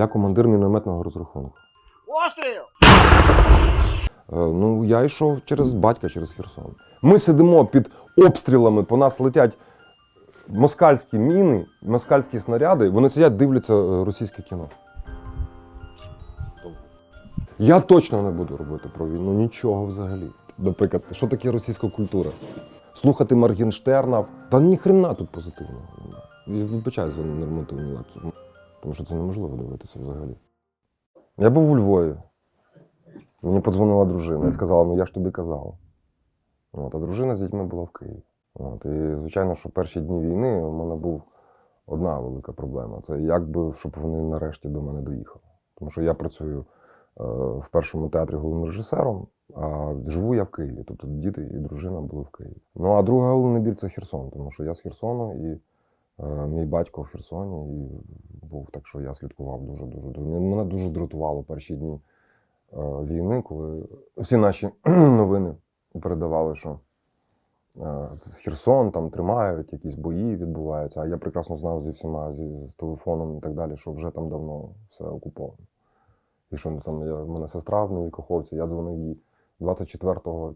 Я командир мінометного розрахунку. Постріл! Е, Ну, я йшов через батька, через Херсон. Ми сидимо під обстрілами, по нас летять москальські міни, москальські снаряди. Вони сидять, дивляться е, російське кіно. Я точно не буду робити про війну нічого взагалі. Наприклад, що таке російська культура? Слухати Маргенштерна. Та ніхрена тут позитивного. Вибачаю за нормативну лекцію, тому що це неможливо дивитися взагалі. Я був у Львові. Мені подзвонила дружина і сказала: ну я ж тобі казала. От, а дружина з дітьми була в Києві. От, і звичайно, що перші дні війни у мене був одна велика проблема. Це як би, щоб вони нарешті до мене доїхали. Тому що я працюю е, в першому театрі головним режисером, а живу я в Києві. Тобто діти і дружина були в Києві. Ну а друга головний біль це Херсон, тому що я з Херсону і мій батько в Херсоні і був, так що я слідкував дуже дуже. Мене дуже дратувало перші дні е, війни, коли всі наші новини передавали, що е, Херсон там тримають, якісь бої відбуваються. А я прекрасно знав зі всіма зі телефоном і так далі, що вже там давно все окуповано. І що ну, там я, в мене сестра в Новій Каховці, я дзвонив їй 24-го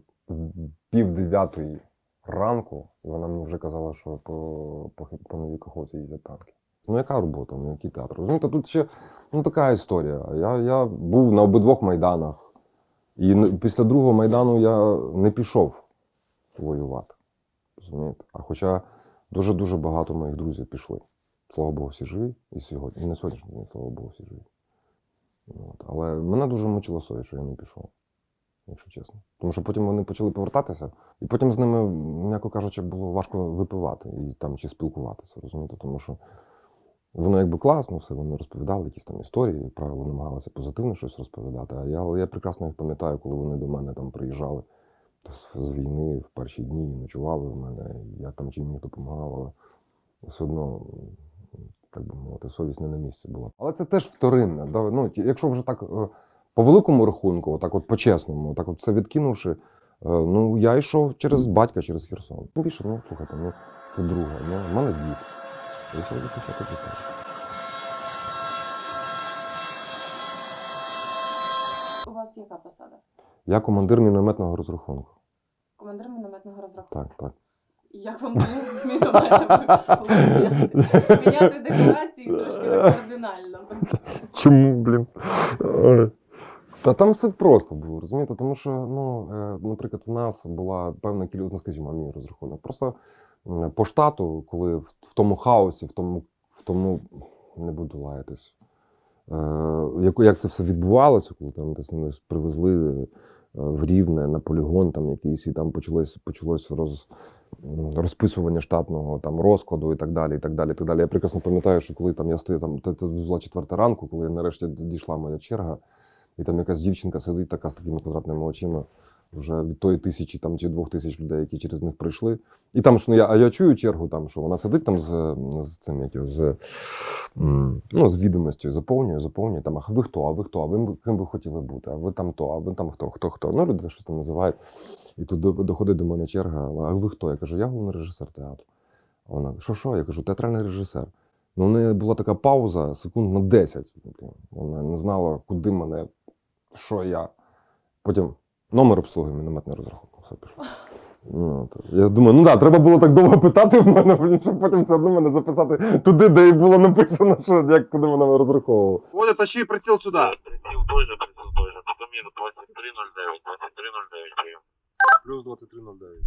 пів дев'ятої ранку, і вона мені вже казала, що по, по, по Новій Каховці їздять танки. Ну, яка робота, ну який театр? Розумієте, тут ще ну, така історія. Я, я був на обидвох майданах. І після другого майдану я не пішов воювати. Розумієте? А хоча дуже-дуже багато моїх друзів пішли. Слава Богу, всі живі і сьогодні. І на сьогоднішній день, слава Богу, всі живі. От. Але мене дуже мучила совість, що я не пішов, якщо чесно. Тому що потім вони почали повертатися, і потім з ними, м'яко кажучи, було важко випивати і там чи спілкуватися, розумієте? Тому що Воно якби класно, все вони розповідали, якісь там історії, правило, намагалися позитивно щось розповідати. А я, але я прекрасно їх пам'ятаю, коли вони до мене там приїжджали з війни в перші дні, ночували в мене. Я там чим міг допомагав, але все одно, так би мовити, совість не на місці була. Але це теж вторинне. Да? Ну, якщо вже так е, по великому рахунку, так от по-чесному, так от все відкинувши, е, ну я йшов через батька, через Херсон. Більше, ну слухайте, ну це друге. Ну, в мене дід. Вийшов захищати дітей. У вас яка посада? Я командир мінометного розрахунку. Командир мінометного розрахунку. Так, так. Як вам було з мінометами? Міняти декорації трошки кардинально. Чому, блін? Та там все просто було, розумієте? Тому що, ну, е, наприклад, у нас була певна кількість, ну, скажімо, мій розрахунок. Просто по штату, коли в, в тому хаосі, в тому, в тому не буду лаятись, е, як, це все відбувалося, коли там десь нас привезли е, в Рівне на полігон, там якийсь, і там почалось, почалось роз, розписування штатного там розкладу і так далі. І так далі, і так далі. Я прекрасно пам'ятаю, що коли там я стою, там це була четверта ранку, коли нарешті дійшла моя черга, і там якась дівчинка сидить така з такими квадратними очима. Вже від тої тисячі там чи двох тисяч людей, які через них пройшли. І там ж ну, я, а я чую чергу, там, що вона сидить там з, з цим як з, ну, з відомостю, заповнює, заповнює там, а ви хто, а ви хто, а ви ким ви хотіли бути, а ви там то, а ви там хто, хто, хто. Ну, люди щось там називають. І тут доходить до мене черга, а ви хто? Я кажу, я головний режисер театру. Вона, що, що? Я кажу, театральний режисер. Ну, у неї була така пауза секунд на 10. Вона не знала, куди мене, що я. Потім номер обслуги мінометний розрахунок. Все пішло. Ну, то я думаю, ну так, да, треба було так довго питати в мене, блін, щоб потім все одно мене записати туди, де і було написано, що як куди вона розраховувала. Оля, тащи приціл сюди. Приціл той же, приціл той же. Тобто мінус 2309, 2309 прийом. Плюс 2309.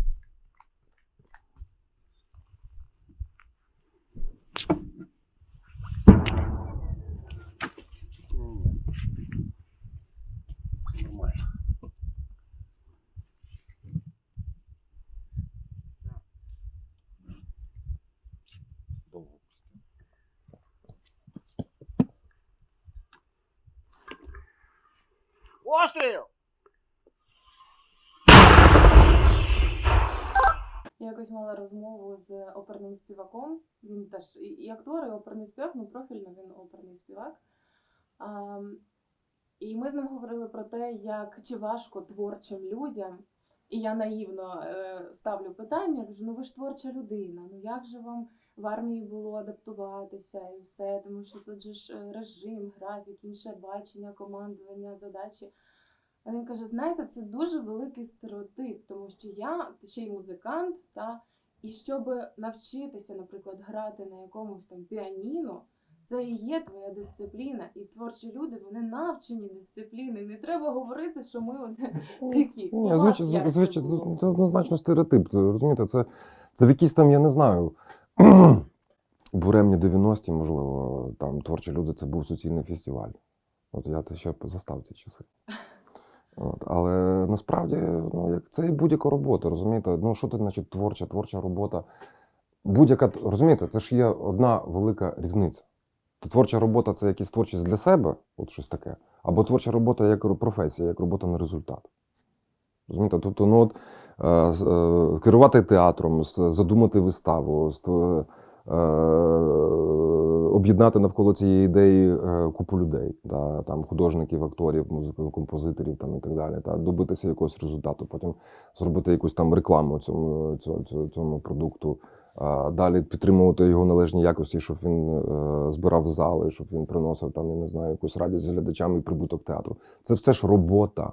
Постріл! Я якось мала розмову з оперним співаком. Він теж і, актор, і оперний співак, ну профільно він оперний співак. А, і ми з ним говорили про те, як чи важко творчим людям. І я наївно е, ставлю питання, кажу, ну ви ж творча людина, ну як же вам в армії було адаптуватися і все, тому що тут же ж е, режим, графік, інше бачення, командування, задачі. А він каже: знаєте, це дуже великий стереотип, тому що я ще й музикант, та, і щоб навчитися, наприклад, грати на якомусь там піаніно, це і є твоя дисципліна. І творчі люди вони навчені дисципліни. Не треба говорити, що ми от такі. Ні, звичайно, це звичайно, це однозначно стереотип. Розумієте, це, це в якійсь там, я не знаю, буремні 90-ті, можливо, там творчі люди, це був суцільний фестиваль. От я ще застав ці часи. От, але насправді, ну, як це і будь-яка робота, розумієте? Ну, що це значить творча, творча робота? Будь-яка, розумієте, це ж є одна велика різниця. То творча робота це якась творчість для себе, от щось таке, або творча робота як професія, як робота на результат. Розумієте? Тобто, ну, от, е, з- е, керувати театром, задумати виставу, е, об'єднати навколо цієї ідеї купу людей, да, там, художників, акторів, музиків, композиторів там, і так далі, та, добитися якогось результату, потім зробити якусь там рекламу цьому, цьому, цьому, продукту. Далі підтримувати його належній якості, щоб він е, збирав зали, щоб він приносив там, я не знаю, якусь радість глядачам і прибуток театру. Це все ж робота.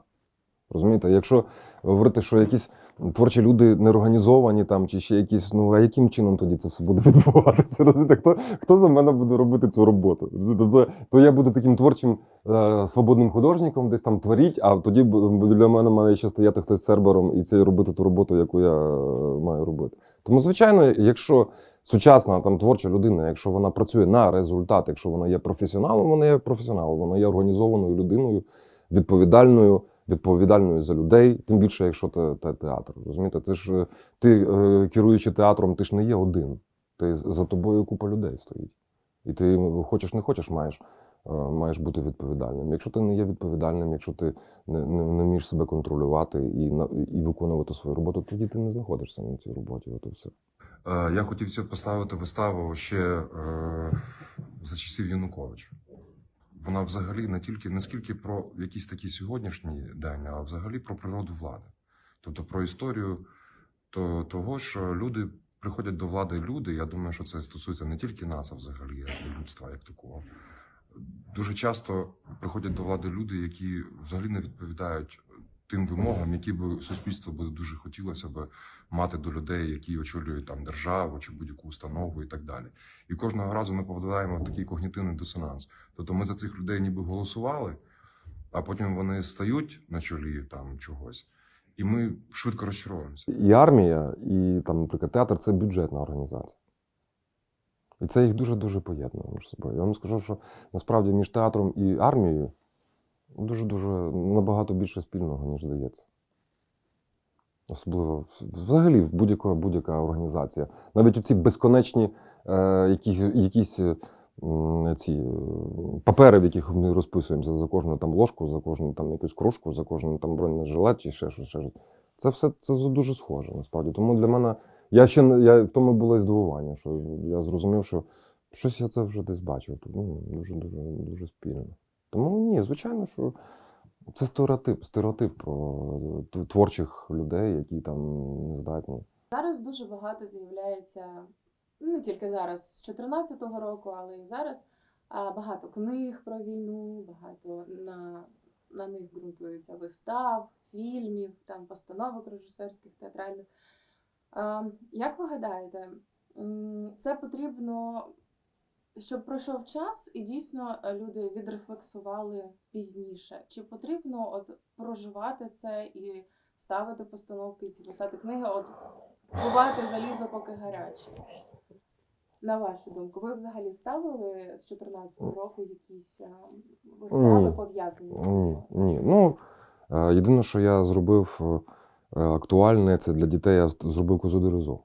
Розумієте, якщо говорити, що якісь творчі люди неорганізовані там, чи ще якісь, ну а яким чином тоді це все буде відбуватися? Розумієте, хто, хто за мене буде робити цю роботу? Тобто, то я буду таким творчим е, свободним художником, десь там творіть, а тоді для мене має ще стояти хтось сербером і це робити ту роботу, яку я е, маю робити. Тому, звичайно, якщо сучасна там творча людина, якщо вона працює на результат, якщо вона є професіоналом, вона є професіоналом, вона є організованою людиною, відповідальною, відповідальною за людей, тим більше, якщо це, це театр. Розумієте, це ж е, ти, е, керуючи театром, ти ж не є один. Ти за тобою купа людей стоїть. І ти хочеш не хочеш, маєш, е, маєш бути відповідальним. Якщо ти не є відповідальним, якщо ти не, не, не вмієш себе контролювати і, на- і виконувати свою роботу, тоді ти не знаходишся на цій роботі. От і все. Е, Я хотів поставити виставу ще е, за часів Януковича. Вона взагалі не тільки не скільки про якісь такі сьогоднішні день, а взагалі про природу влади. Тобто про історію то, того, що люди приходять до влади люди. Я думаю, що це стосується не тільки нас, а взагалі а людства як такого. Дуже часто приходять до влади люди, які взагалі не відповідають тим вимогам, які би суспільство би дуже хотілося би мати до людей, які очолюють там державу чи будь-яку установу і так далі. І кожного разу ми попадаємо в такий когнітивний дисонанс. Тобто ми за цих людей ніби голосували, а потім вони стають на чолі там чогось, і ми швидко розчаровуємося. І армія, і там, наприклад, театр це бюджетна організація. І це їх дуже-дуже поєднує між собою. Я вам скажу, що насправді між театром і армією дуже-дуже набагато більше спільного, ніж здається. Особливо взагалі будь-яка будь-яка організація. Навіть оці безконечні е, якісь, якісь е, ці е, папери, в яких ми розписуємося за кожну там ложку, за кожну там якусь кружку, за кожен там бронежилет чи ще щось. Ще. Це все це дуже схоже, насправді. Тому для мене я ще я в тому було і здивування, що я зрозумів, що щось я це вже десь бачив. Тут, Ну, дуже, дуже, дуже спільно. Тому ні, звичайно, що це стереотип, стереотип про творчих людей, які там не здатні. Зараз дуже багато з'являється, не тільки зараз, з 14-го року, але і зараз багато книг про війну, багато на, на них ґрунтується вистав, фільмів, там постановок режисерських, театральних. Як ви гадаєте, це потрібно, щоб пройшов час і дійсно е, люди відрефлексували пізніше? Чи потрібно от проживати це і ставити постановки, ці писати книги, от ховати залізо, поки гаряче. На вашу думку, ви взагалі ставили з 14-го року якісь вистави Ні. пов'язані Ні, ні. Ну, е, єдине, що я зробив е, актуальне, це для дітей я зробив козу дерезу.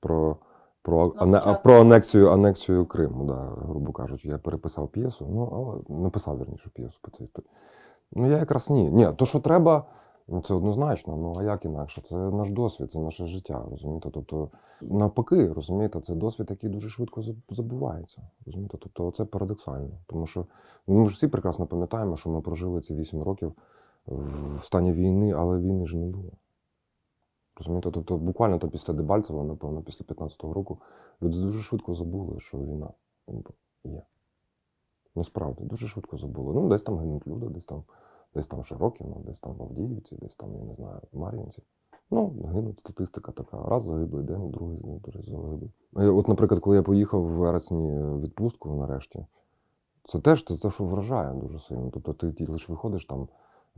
Про, про, ане, а, про анексію, анексію Криму, да, грубо кажучи. Я переписав п'єсу, ну, але написав вірніше п'єсу по цій історії. Ну, я якраз ні. Ні, то, що треба, ну, це однозначно. Ну, а як інакше? Це наш досвід, це наше життя, розумієте? Тобто, навпаки, розумієте, це досвід, який дуже швидко забувається. Розумієте? Тобто, це парадоксально. Тому що ну, ми ж всі прекрасно пам'ятаємо, що ми прожили ці 8 років в стані війни, але війни ж не було. Розумієте? Тобто буквально там після Дебальцева, напевно, після 15-го року, люди дуже швидко забули, що війна є. Насправді, дуже швидко забули. Ну, десь там гинуть люди, десь там, десь там Широкіно, десь там в Авдіївці, десь там, я не знаю, в Мар'їнці. Ну, гинуть, статистика така. Раз загиблий день, другий дуже загиблий. Е, От, наприклад, коли я поїхав в вересні відпустку нарешті, це теж це те, що вражає дуже сильно. Тобто ти, ти лише виходиш там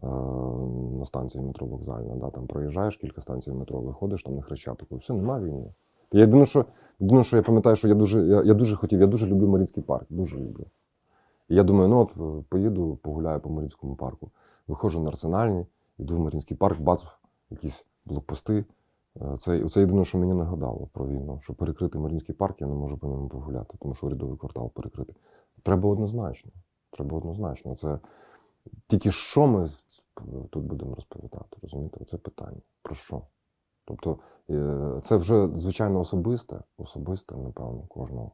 на станції метро вокзальна, да, там проїжджаєш кілька станцій метро, виходиш там на Хрещатику, все, нема війни. Я єдине, що, єдине, що я пам'ятаю, що я дуже, я, я дуже хотів, я дуже люблю Марінський парк, дуже люблю. І я думаю, ну от е, поїду, погуляю по Марінському парку. Виходжу на арсенальні, йду в Марінський парк, бац, якісь блокпости. Е, Це, це єдине, що мені нагадало про війну, що перекрити Марінський парк, я не можу по ньому погуляти, тому що урядовий квартал перекритий. Треба однозначно. Треба однозначно. Це тільки що ми тут будемо розповідати, розумієте? Це питання. Про що? Тобто, е, це вже звичайно особисте, особисте, напевно, кожного.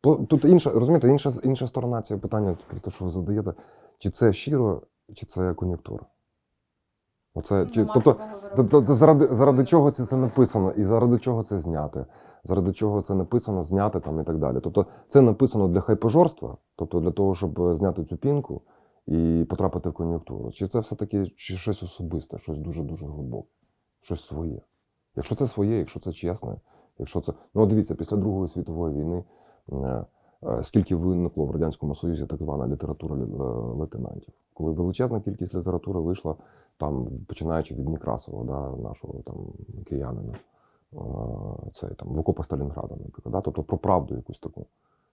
Тут інша, розумієте, інша, інша сторона цього питання, про те, що ви задаєте, чи це щиро, чи це кон'юнктура. Оце, чи, Ну, тобто, Тобто, заради, заради чого це, це написано, і заради чого це зняти, заради чого це написано, зняти там і так далі. Тобто, це написано для хайпожорства, тобто для того, щоб е, зняти цю пінку і потрапити в кон'юнктуру. Чи це все-таки щось особисте, щось дуже-дуже глибоке, щось своє. Якщо це своє, якщо це чесне, якщо це. Ну, дивіться, після Другої світової війни е, е, скільки виникло в Радянському Союзі так звана література е, лейтенантів. Коли величезна кількість літератури вийшла там, починаючи від Некрасова, да, нашого там киянина, цей там в окопах Сталінграда, наприклад. Да? Тобто про правду якусь таку.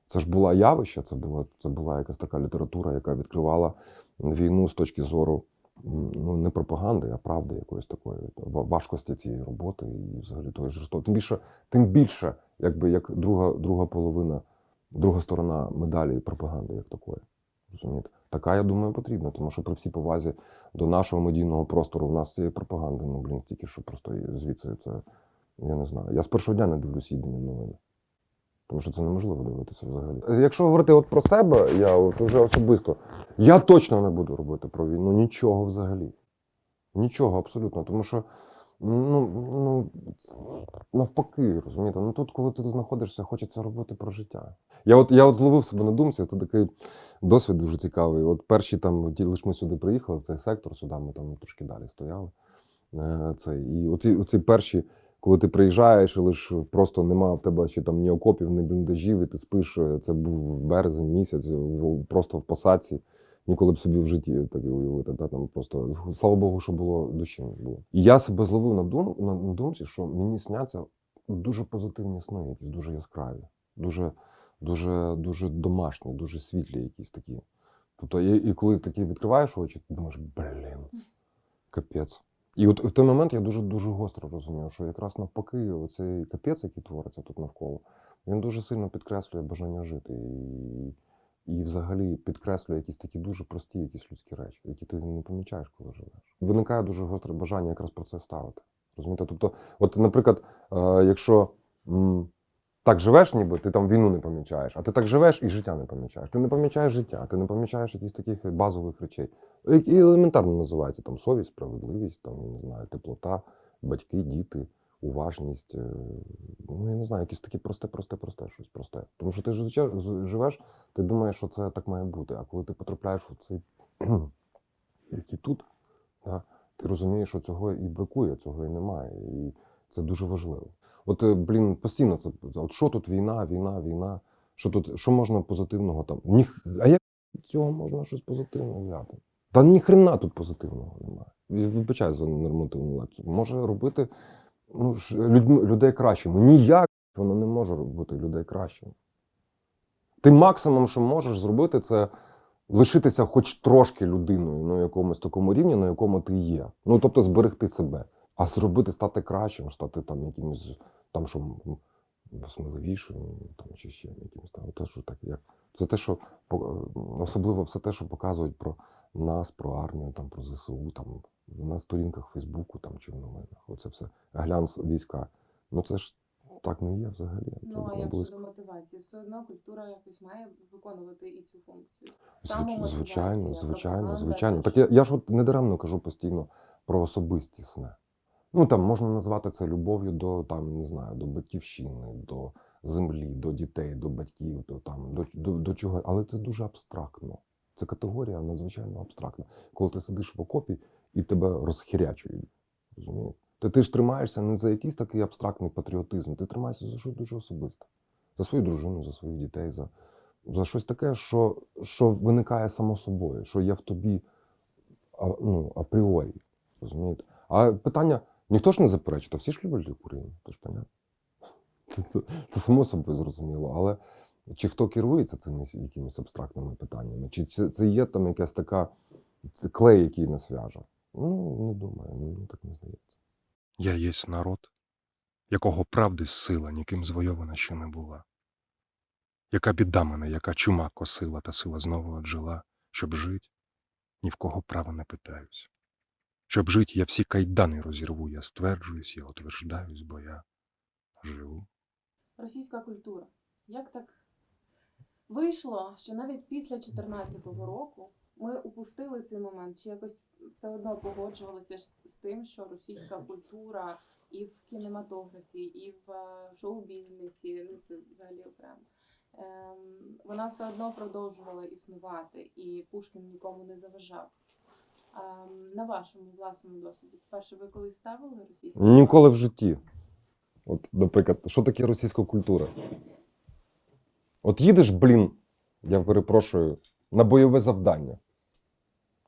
Це ж була явище, це була, це була якась така література, яка відкривала війну з точки зору ну, не пропаганди, а правди якоїсь такої важкості цієї роботи і взагалі тої жорстокості. Тим більше, тим більше, якби як друга, друга половина, друга сторона медалі пропаганди, як такої. Розумієте? Така, я думаю, потрібна, тому що при всій повазі до нашого медійного простору в нас цієї пропаганди, ну, блін, стільки, що просто звідси це, я не знаю. Я з першого дня не дивлюсь єдині новини. Тому що це неможливо дивитися взагалі. Якщо говорити от про себе, я от вже особисто, я точно не буду робити про війну нічого взагалі. Нічого абсолютно. Тому що ну, ну, навпаки, розумієте, ну тут, коли ти знаходишся, хочеться робити про життя. Я от, я от зловив себе на думці, це такий досвід дуже цікавий. От перші там, лише ми сюди приїхали, в цей сектор, сюди ми там трошки далі стояли. Е, Це, і оці, оці перші, коли ти приїжджаєш, і лише просто нема в тебе ще там ні окопів, ні бліндажів, і ти спиш. е, Це був березень місяць, просто в посадці. Ніколи б собі в житті так уявити. Да? Там просто, слава Богу, що було душі було. І я себе зловив на, дум, на, на думці, що мені сняться дуже позитивні сни, якісь дуже яскраві, дуже, дуже, дуже домашні, дуже світлі якісь такі. Тобто, і, і коли такі відкриваєш очі, ти думаєш, блін, капець. І от в той момент я дуже дуже гостро розумів, що якраз навпаки, оцей капець, який твориться тут навколо, він дуже сильно підкреслює бажання жити. І, і взагалі підкреслює якісь такі дуже прості, якісь людські речі, які ти не помічаєш, коли живеш. Виникає дуже гостре бажання якраз про це ставити. Розумієте? Тобто, от, наприклад, е, якщо так живеш, ніби ти там війну не помічаєш, а ти так живеш і життя не помічаєш. Ти не помічаєш життя, ти не помічаєш якихось таких базових речей, які елементарно називаються там совість, справедливість, там не знаю, теплота, батьки, діти, уважність. е, Ну я не знаю, якісь такі просте, просте, просте, щось просте. Тому що ти живеш, ти думаєш, що це так має бути. А коли ти потрапляєш в цей який тут, да, ти розумієш, що цього і бракує, цього і немає. І це дуже важливо. От, е, блін, постійно це. От що тут війна, війна, війна. Що тут, що можна позитивного там? Ні, а як цього можна щось позитивне взяти? Та ніхрена тут позитивного немає. Вибачаю за нормативну лекцію. Може робити ну, людей кращими. Ніяк воно не може робити людей кращими. Ти максимум, що можеш зробити, це лишитися хоч трошки людиною на якомусь такому рівні, на якому ти є. Ну, тобто зберегти себе. А зробити стати кращим, стати там якимось там, що сміливішим, там чи ще якимось там. Те, що так, як. Це те, що по- особливо все те, що показують про нас, про армію, там, про ЗСУ, там, на сторінках Фейсбуку там, чи в новинах. Оце все. Глянц війська. Ну це ж так не є взагалі. Ну, а як щодо мотивації? Все одно культура якось має виконувати і цю функцію. Звич- Звичайно, звичайно, звичайно. Так я, я ж от недаремно кажу постійно про особистісне. Ну там можна назвати це любов'ю до там, не знаю, до батьківщини, до землі, до дітей, до батьків, до там до, до, до чого. Але це дуже абстрактно. Це категорія надзвичайно абстрактна. Коли ти сидиш в окопі і тебе розхірячують. Розумієте? То ти ж тримаєшся не за якийсь такий абстрактний патріотизм, ти тримаєшся за щось дуже особисте. За свою дружину, за своїх дітей, за, за щось таке, що, що виникає само собою, що є в тобі ну, апріорі. Розумієте? А питання ніхто ж не заперечує, та всі ж люблять Україну, то ж понятно. Це, це, само собою зрозуміло. Але чи хто керується цими якимись абстрактними питаннями? Чи це, це є там якась така клей, який нас в'яже? Ну, не думаю, мені так не здається. Я єсть народ, якого правди сила ніким звойована ще не була. Яка біда мене, яка чума косила, та сила знову оджила, щоб жить, ні в кого права не питаюсь. Щоб жить, я всі кайдани розірву, я стверджуюсь, я утверждаюсь, бо я живу. Російська культура. Як так вийшло, що навіть після 2014 року ми упустили цей момент, чи якось все одно погоджувалися з тим, що російська культура і в кінематографі, і в е, шоу-бізнесі, ну це взагалі окремо. Ем, вона все одно продовжувала існувати, і Пушкін нікому не заважав. Ем, на вашому власному досвіді, перше, ви колись ставили російську Ніколи в житті. От, наприклад, що таке російська культура? От їдеш, блін, я перепрошую, на бойове завдання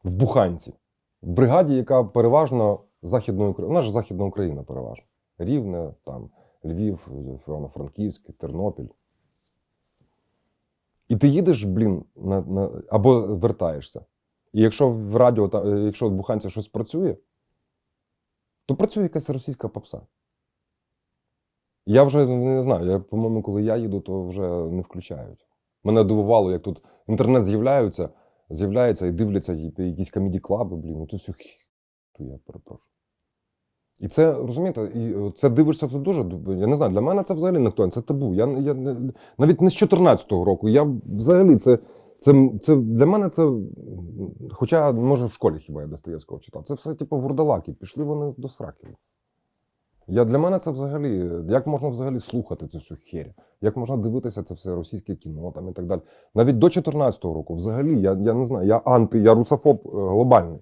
в Буханці, в бригаді, яка переважно Західної України. Вона ж Західна Україна переважно. Рівне, там, Львів, Івано-Франківськ, Тернопіль. І ти їдеш, блін, на, на, або вертаєшся. І якщо в радіо, е, якщо в Буханці щось працює, то працює якась російська попса. Я вже не знаю, я, по-моєму, коли я їду, то вже не включають. Мене дивувало, як тут інтернет з'являється, з'являється і дивляться якісь комеді клаби, блін, це все хі- я перепрошую. І це, розумієте, і е, це дивишся це дуже. Я не знаю, для мене це взагалі не актуально, це табу. Я, я навіть не з 14-го року. Я взагалі це, це, це для мене це. Хоча, може, в школі хіба я Достоєвського читав. Це все, типу, вурдалаки. Пішли вони до сраки. Я для мене це взагалі. Як можна взагалі слухати цю всю херь? Як можна дивитися це все російське кіно там і так далі? Навіть до 14-го року, взагалі, я, я не знаю, я анти, я русофоб е, глобальний.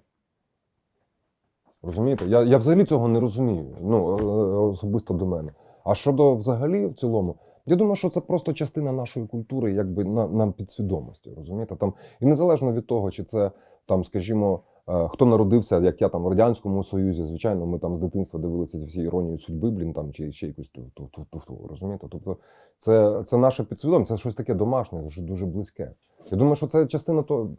Розумієте? Я, я взагалі цього не розумію. Ну, е, особисто до мене. А щодо взагалі в цілому, я думаю, що це просто частина нашої культури, якби на, на підсвідомості. Розумієте? Там, і незалежно від того, чи це там, скажімо, е, хто народився, як я там в Радянському Союзі, звичайно, ми там з дитинства дивилися всі іронії судьби, блін, там чи ще якусь ту, ту, ту, ту, ту, розумієте? Тобто, це, це наша підсвідомість, це щось таке домашнє, дуже близьке. Я думаю, що це частина того.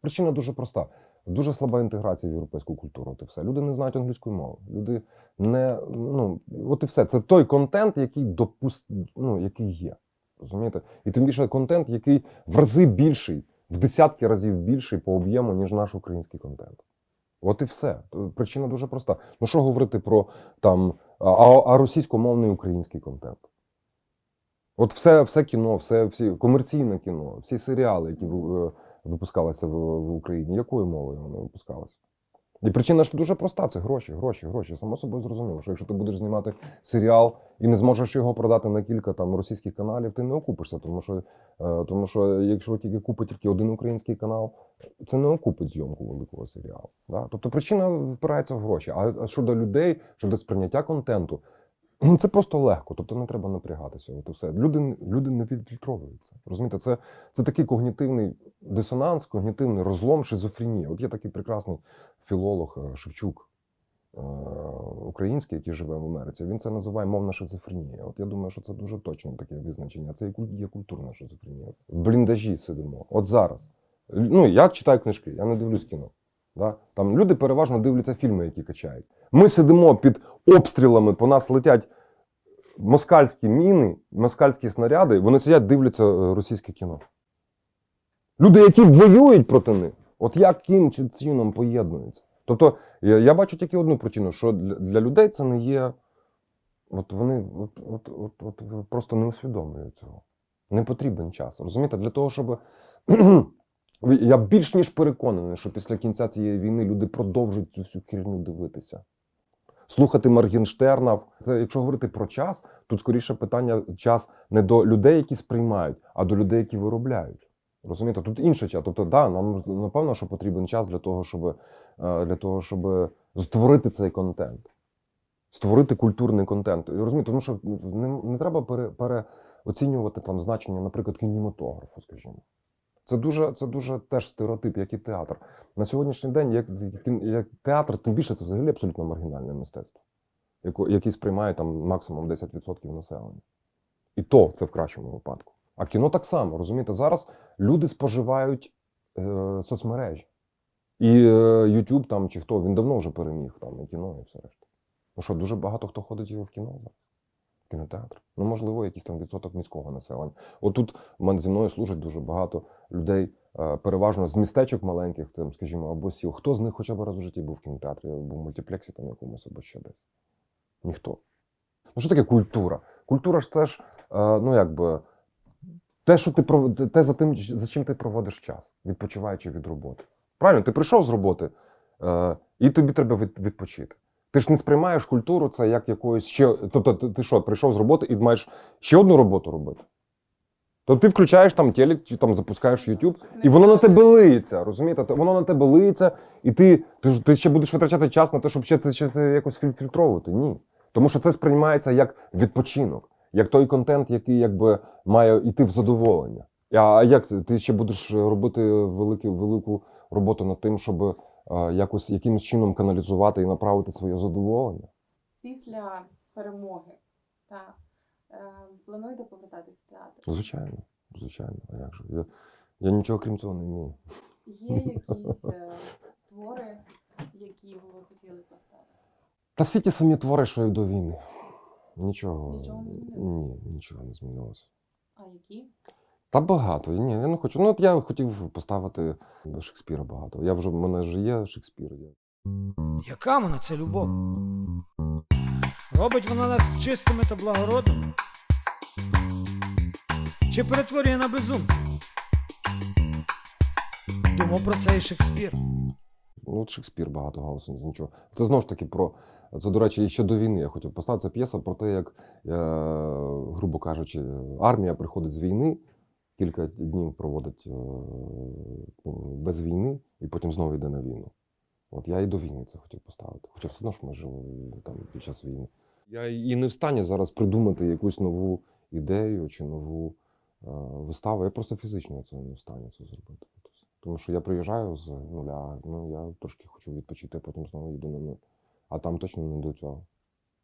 Причина дуже проста. Дуже слаба інтеграція в європейську культуру. От і все. Люди не знають англійської мови. Люди не ну от і все. Це той контент, який допуст... ну, який є. Розумієте? І тим більше контент, який в рази більший, в десятки разів більший по об'єму, ніж наш український контент. От і все. Причина дуже проста. Ну що говорити про там а, а російськомовний український контент? От все, все кіно, все, всі комерційне кіно, всі серіали, які випускалися в, в Україні, якою мовою вони випускалися? І причина ж дуже проста: це гроші, гроші, гроші. Само собою зрозуміло, що якщо ти будеш знімати серіал і не зможеш його продати на кілька там російських каналів, ти не окупишся, тому що, е, тому що якщо тільки купить тільки один український канал, це не окупить зйомку великого серіалу. Да? Тобто причина впирається в гроші. А щодо людей, щодо сприйняття контенту, ну, це просто легко, тобто не треба напрягатися. От все. Люди, люди не відфільтровуються. Розумієте, це, це такий когнітивний дисонанс, когнітивний розлом, шизофренія. От є такий прекрасний філолог е, Шевчук. е, Український, який живе в Америці, він це називає мовна шизофренія. От я думаю, що це дуже точно таке визначення. Це є культурна шизофренія. В бліндажі сидимо. От зараз. Ну, я читаю книжки, я не дивлюсь кіно. Да? Там люди переважно дивляться фільми, які качають. Ми сидимо під обстрілами, по нас летять москальські міни, москальські снаряди, вони сидять, дивляться е, російське кіно. Люди, які воюють проти них, от яким чи- чином поєднуються. Тобто, я, я бачу тільки одну причину, що для, для людей це не є. От вони от, от, от, от, просто не усвідомлюють цього. Не потрібен час. Розумієте, для того, щоб. Я більш ніж переконаний, що після кінця цієї війни люди продовжують цю всю херню дивитися. слухати Моргенштерна. Це якщо говорити про час, тут скоріше питання час не до людей, які сприймають, а до людей, які виробляють. Розумієте, тут інше час. Тобто, да, нам напевно, що потрібен час для того, щоб, е, для того, щоб створити цей контент, створити культурний контент. І розумієте, тому що не, не треба пере, переоцінювати там значення, наприклад, кінематографу, скажімо. Це дуже, це дуже теж стереотип, як і театр. На сьогоднішній день, як, як театр, тим більше це взагалі абсолютно маргінальне мистецтво, який сприймає там максимум 10% населення. І то це в кращому випадку. А кіно так само, розумієте, зараз люди споживають е, соцмережі. І е, YouTube там чи хто, він давно вже переміг там і кіно, і все решта. Ну що, дуже багато хто ходить в кіно зараз. Кінотеатр. Ну, можливо, якийсь там відсоток міського населення. Отут зі мною служить дуже багато людей, е, переважно з містечок маленьких, там, скажімо, або сіл. Хто з них хоча б раз в житті був в кінотеатрі, або в мультиплексі там якомусь, або ще десь? Ніхто. Ну, що таке культура? Культура ж це ж, е, ну якби, те, що ти те за тим, за чим ти проводиш час, відпочиваючи від роботи. Правильно, ти прийшов з роботи, е, і тобі треба від, відпочити. Ти ж не сприймаєш культуру це як якоюсь ще. Тобто, ти, ти що, прийшов з роботи і маєш ще одну роботу робити. Тобто ти включаєш там телек чи там запускаєш YouTube, і воно на тебе лиється, розумієте? Воно на тебе лиється, і ти, ти, ти ще будеш витрачати час на те, щоб ще це, ще це якось філь- фільтровувати. Ні. Тому що це сприймається як відпочинок, як той контент, який якби має йти в задоволення. А як ти, ще будеш робити велику, велику роботу над тим, щоб якось якимось чином каналізувати і направити своє задоволення? Після перемоги та е, плануєте повертатись в театр? Звичайно, звичайно. А як же? Я, я нічого крім цього не вмію. Є якісь е, твори, які ви хотіли поставити? Та всі ті самі твори, що й до війни. Нічого. Нічого не змінилося? Ні, нічого не змінилося. А які? Та багато. Ні, я не хочу. Ну, от я хотів поставити Шекспіра багато. Я вже в мене ж є Шекспір. Яка вона це любов? Робить вона нас чистими та благородними? Чи перетворює на безумців? Думав про це і Шекспір. Ну, от Шекспір багато галасу, нічого. Це знову ж таки про. Це, до речі, ще до війни я хотів поставити. Це п'єса про те, як, е, грубо кажучи, армія приходить з війни, кілька днів проводить е, ну, без війни, і потім знову йде на війну. От я і до війни це хотів поставити. Хоча все одно ж ми жили там під час війни. Я і не в стані зараз придумати якусь нову ідею чи нову е, виставу. Я просто фізично це не в стані це зробити. Тому що я приїжджаю з нуля, ну я трошки хочу відпочити, а потім знову їду на нуль. А там точно не до цього.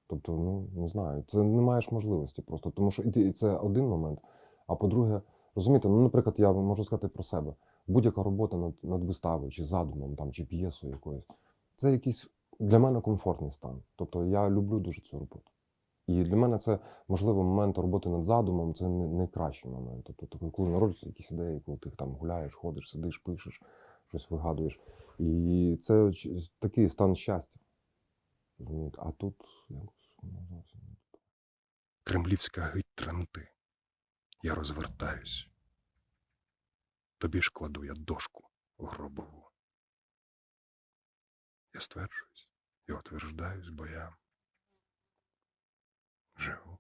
Тобто, ну не знаю, це не маєш можливості просто. Тому що це один момент. А по-друге, розумієте, ну, наприклад, я можу сказати про себе. Будь-яка робота над, над виставою, чи задумом, там, чи п'єсою якоюсь, це якийсь для мене комфортний стан. Тобто я люблю дуже цю роботу. І для мене це, можливо, момент роботи над задумом це найкращий момент. Тобто, коли народжуються якісь ідеї, коли ти там гуляєш, ходиш, сидиш, пишеш, щось вигадуєш. І це такий стан щастя. А тут якось ну. Кремлівська гить тремти. Я розвертаюсь. Тобі ж кладу я дошку гробову. Я стверджуюсь і утверждаюсь, бо я живу.